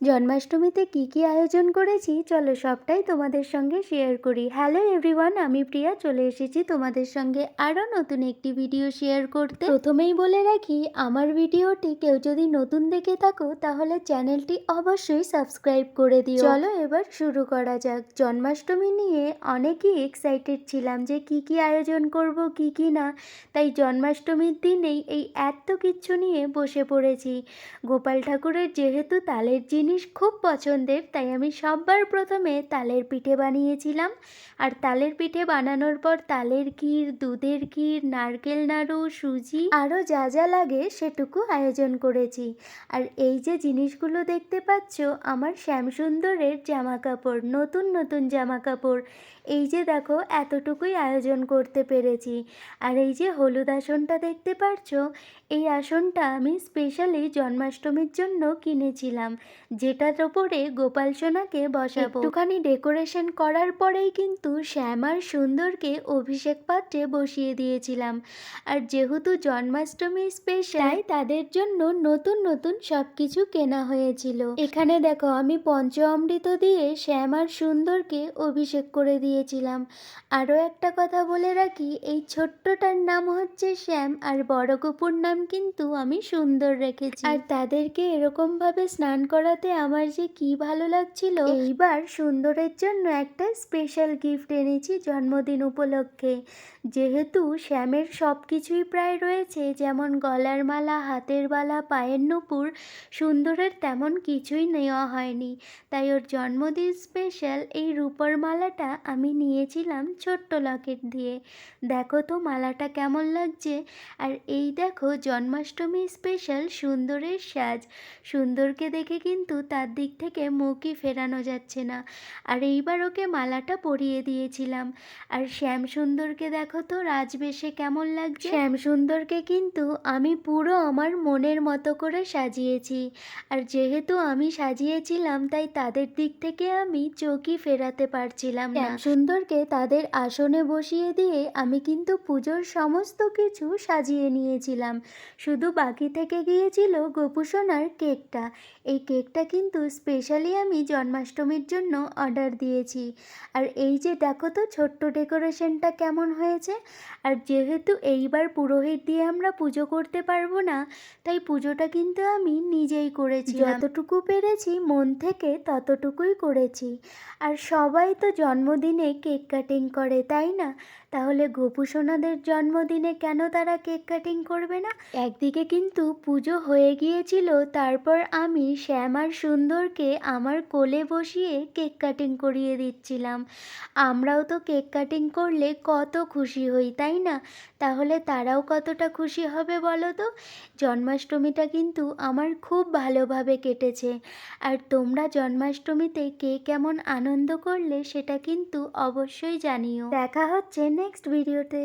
জন্মাষ্টমীতে কি কি আয়োজন করেছি, চলো সবটাই তোমাদের সঙ্গে শেয়ার করি। হ্যালো এভরিওয়ান আমি প্রিয়া, চলে এসেছি তোমাদের সঙ্গে আরও নতুন একটি ভিডিও শেয়ার করতে। প্রথমেই বলে রাখি, আমার ভিডিওটি কেউ যদি নতুন দেখে থাকো, তাহলে চ্যানেলটি অবশ্যই সাবস্ক্রাইব করে দিও। চলো এবার শুরু করা যাক। জন্মাষ্টমী নিয়ে অনেকই এক্সাইটেড ছিলাম যে কি কি আয়োজন করব, কি কি না। তাই জন্মাষ্টমীর দিনেই এই এত কিছু নিয়ে বসে পড়েছি। গোপাল ঠাকুরের যেহেতু তালের জিনিস খুব পছন্দের, তাই আমি সববার প্রথমে তালের পিঠে বানিয়েছিলাম। আর তালের পিঠে বানানোর পর তালের ক্ষীর, দুধের ক্ষীর, নারকেল নাড়ু, সুজি, আরও যা যা লাগে সেটুকু আয়োজন করেছি। আর এই যে জিনিসগুলো দেখতে পাচ্ছ, আমার শ্যামসুন্দরের জামা কাপড় নতুন নতুন জামা কাপড় এই যে দেখো এতটুকুই আয়োজন করতে পেরেছি। আর এই যে হলুদ আসনটা দেখতে পারছ এই আসনটা আমি স্পেশালি জন্মাষ্টমীর জন্য কিনেছিলাম। যেটার ওপরে গোপাল সোনাকে বসাবো। একটুখানি ডেকোরেশন করার পরেই কিন্তু শ্যাম আর সুন্দরকে অভিষেক পাত্রে বসিয়ে দিয়েছিলাম। আর যেহেতু জন্মাষ্টমী স্পেশাল তাদের জন্য নতুন নতুন সব কিছু কেনা হয়েছিল। এখানে দেখো, আমি পঞ্চ অমৃত দিয়ে শ্যাম আর সুন্দরকে অভিষেক করে দিয়েছিলাম। আরও একটা কথা বলে রাখি, এই ছোট্টটার নাম হচ্ছে শ্যাম আর বড় কুপুর নাম কিন্তু আমি সুন্দর রেখেছি। আর তাদেরকে এরকম ভাবে স্নান করাতে আমার যে কি ভালো লাগছিল। এইবার সুন্দরের জন্য একটা স্পেশাল গিফট এনেছি জন্মদিন উপলক্ষে। যেহেতু শ্যামের সব কিছুই প্রায় রয়েছে যেমন গলার মালা হাতের বালা পায়ের নুপুর সুন্দরের তেমন কিছুই নেওয়া হয়নি। তাই ওর জন্মদিন স্পেশাল এই রূপর মালাটা আমি নিয়েছিলাম ছোট্ট লকেট দিয়ে। দেখো তো মালাটা কেমন লাগছে। আর এই দেখো জন্মাষ্টমী স্পেশাল সুন্দরের সাজ। সুন্দরকে দেখে কিন্তু তার দিক থেকে মুখই ফেরানো যাচ্ছে না। আর এইবার ওকে মালাটা পরিয়ে দিয়েছিলাম। আর শ্যাম সুন্দরকে দেখো তো রাজবেশে কেমন লাগছে? শ্যাম সুন্দরকে কিন্তু আমি পুরো আমার মনের মতো করে সাজিয়েছি। আর যেহেতু আমি সাজিয়েছিলাম তাই তাদের দিক থেকে আমি চোখই ফেরাতে পারছিলাম না। সুন্দরকে তাদের আসনে বসিয়ে দিয়ে আমি কিন্তু পুজোর সমস্ত কিছু সাজিয়ে নিয়েছিলাম। শুধু বাকি থেকে গিয়েছিল গোপুসোনার কেকটা। এই কেকটা কিন্তু স্পেশালি আমি জন্মাষ্টমীর জন্য অর্ডার দিয়েছি। আর এই যে দেখো তো ছোট্ট ডেকোরেশনটা কেমন হয়েছে? আর যেহেতু এইবার পুরোহিত দিয়ে আমরা পুজো করতে পারব না তাই পুজোটা কিন্তু আমি নিজেই করেছি। যতটুকু পেরেছি মন থেকে ততটুকুই করেছি। আর সবাই তো জন্মদিনে কেক কাটিং করে তাই না? তাহলে গোপু সোনাদের জন্মদিনে কেন তারা কেক কাটিং করবে না? একদিকে কিন্তু পুজো হয়ে গিয়েছিল, তারপর আমি শ্যাম আর সুন্দরকে আমার কোলে বসিয়ে কেক কাটিং করিয়ে দিচ্ছিলাম। আমরাও তো কেক কাটিং করলে কত খুশি হই, তাই না? তাহলে তারাও কতটা খুশি হবে বলো তো? জন্মাষ্টমীটা কিন্তু আমার খুব ভালোভাবে কেটেছে। আর তোমরা জন্মাষ্টমীতে কে কেমন আনন্দ করলে সেটা কিন্তু অবশ্যই জানিও। দেখা হচ্ছে নেক্সট ভিডিওতে